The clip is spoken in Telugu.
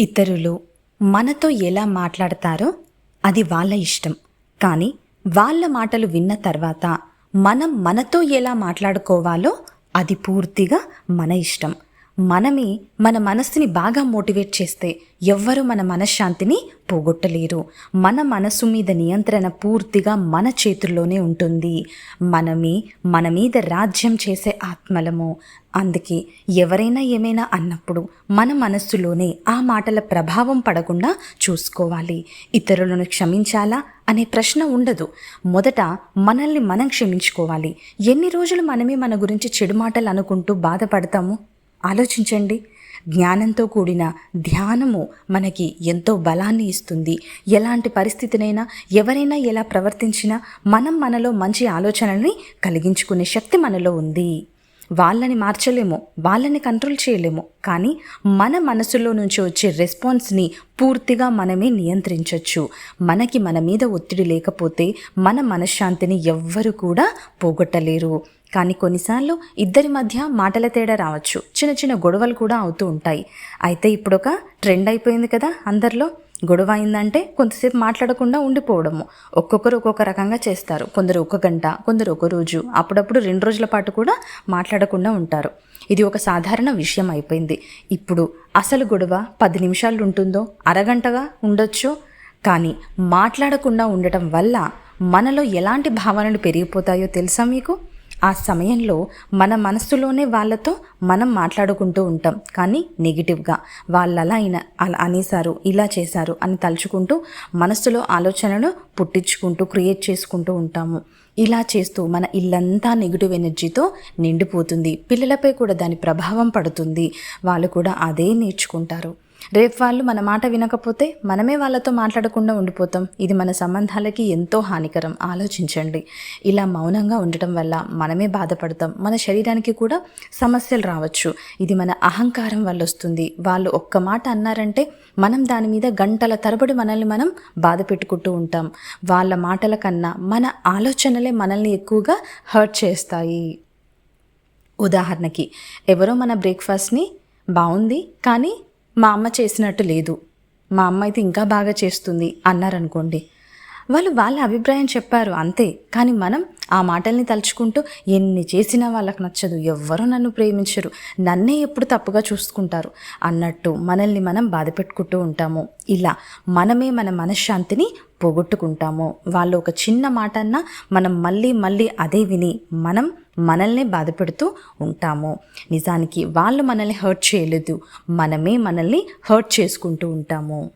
ఇతరులు మనతో ఎలా మాట్లాడతారో అది వాళ్ళ ఇష్టం. కానీ వాళ్ళ మాటలు విన్న తర్వాత మనం మనతో ఎలా మాట్లాడుకోవాలో అది పూర్తిగా మన ఇష్టం. మనమే మన మనస్సుని బాగా మోటివేట్ చేస్తే ఎవ్వరూ మన మనశ్శాంతిని పోగొట్టలేరు. మన మనసు మీద నియంత్రణ పూర్తిగా మన చేతుల్లోనే ఉంటుంది. మనమే మన మీద రాజ్యం చేసే ఆత్మలము. అందుకే ఎవరైనా ఏమైనా అన్నప్పుడు మన మనస్సులోనే ఆ మాటల ప్రభావం పడకుండా చూసుకోవాలి. ఇతరులను క్షమించాలా అనే ప్రశ్న ఉండదు. మొదట మనల్ని మనం క్షమించుకోవాలి. ఎన్ని రోజులు మనమే మన గురించి చెడు మాటలు అనుకుంటూ బాధపడతాము? ఆలోచించండి. జ్ఞానంతో కూడిన ధ్యానము మనకి ఎంతో బలాన్ని ఇస్తుంది. ఎలాంటి పరిస్థితినైనా ఎవరైనా ఎలా ప్రవర్తించినా మనం మనలో మంచి ఆలోచనల్ని కలిగించుకునే శక్తి మనలో ఉంది. వాళ్ళని మార్చలేము వాళ్ళని కంట్రోల్ చేయలేము. కానీ మన మనసులో నుంచి వచ్చే రెస్పాన్స్ని పూర్తిగా మనమే నియంత్రించవచ్చు మనకి మన మీద ఒత్తిడి లేకపోతే మన మనశ్శాంతిని ఎవ్వరు కూడా పోగొట్టలేరు. కానీ కొన్నిసార్లు ఇద్దరి మధ్య మాటల తేడా రావచ్చు. చిన్న చిన్న గొడవలు కూడా అవుతూ ఉంటాయి. అయితే ఇప్పుడు ఒక ట్రెండ్ అయిపోయింది కదా అందరిలో. గొడవ అయిందంటే కొంతసేపు మాట్లాడకుండా ఉండిపోవడము. ఒక్కొక్కరు ఒక్కొక్క రకంగా చేస్తారు. కొందరు ఒక గంట కొందరు ఒక రోజు. అప్పుడప్పుడు రెండు రోజుల పాటు కూడా మాట్లాడకుండా ఉంటారు. ఇది ఒక సాధారణ విషయం అయిపోయింది. ఇప్పుడు అసలు గొడవ పది నిమిషాలు ఉంటుందో అరగంటగా ఉండొచ్చు? కానీ మాట్లాడకుండా ఉండటం వల్ల మనలో ఎలాంటి భావనలు పెరిగిపోతాయో తెలుసా మీకు? ఆ సమయంలో మన మనసులోనే వాళ్ళతో మనం మాట్లాడుకుంటూ ఉంటాం. కానీ నెగిటివ్గా వాళ్ళు అలా అయినా అలా అనేసారు ఇలా చేశారు అని తలుచుకుంటూ మనసులో ఆలోచనలు పుట్టించుకుంటూ క్రియేట్ చేసుకుంటూ ఉంటాము. ఇలా చేస్తూ మన ఇల్లంతా నెగిటివ్ ఎనర్జీతో నిండిపోతుంది. పిల్లలపై కూడా దాని ప్రభావం పడుతుంది. వాళ్ళు కూడా అదే నేర్చుకుంటారు. రేపు వాళ్ళు మన మాట వినకపోతే మనమే వాళ్ళతో మాట్లాడకుండా ఉండిపోతాం. ఇది మన సంబంధాలకి ఎంతో హానికరం. ఆలోచించండి. ఇలా మౌనంగా ఉండటం వల్ల మనమే బాధపడతాం. మన శరీరానికి కూడా సమస్యలు రావచ్చు. ఇది మన అహంకారం వల్ల వస్తుంది. వాళ్ళు ఒక్క మాట అన్నారంటే మనం దాని మీద గంటల తరబడి మనల్ని మనం బాధ పెట్టుకుంటూ ఉంటాం. వాళ్ళ మాటల కన్నా మన ఆలోచనలే మనల్ని ఎక్కువగా హర్ట్ చేస్తాయి. ఉదాహరణకి ఎవరో మన బ్రేక్ఫాస్ట్ని బాగుంది కానీ మా అమ్మ చేసినట్టు లేదు. మా అమ్మ అయితే ఇంకా బాగా చేస్తుంది అన్నారనుకోండి. వాళ్ళు వాళ్ళ అభిప్రాయం చెప్పారు అంతే. కానీ మనం ఆ మాటల్ని తలుచుకుంటూ ఎన్ని చేసినా వాళ్ళకి నచ్చదు. ఎవ్వరూ నన్ను ప్రేమించరు. నన్నే ఎప్పుడు తప్పుగా చూసుకుంటారు. అన్నట్టు మనల్ని మనం బాధ పెట్టుకుంటూ ఉంటాము. ఇలా మనమే మన మనశ్శాంతిని పోగొట్టుకుంటాము. వాళ్ళు ఒక చిన్న మాట అన్నా మనం మళ్ళీ మళ్ళీ అదే విని మనం మనల్ని బాధపెడుతూ ఉంటాము. నిజానికి వాళ్ళు మనల్ని హర్ట్ చేయలేదు. మనమే మనల్ని హర్ట్ చేసుకుంటూ ఉంటాము.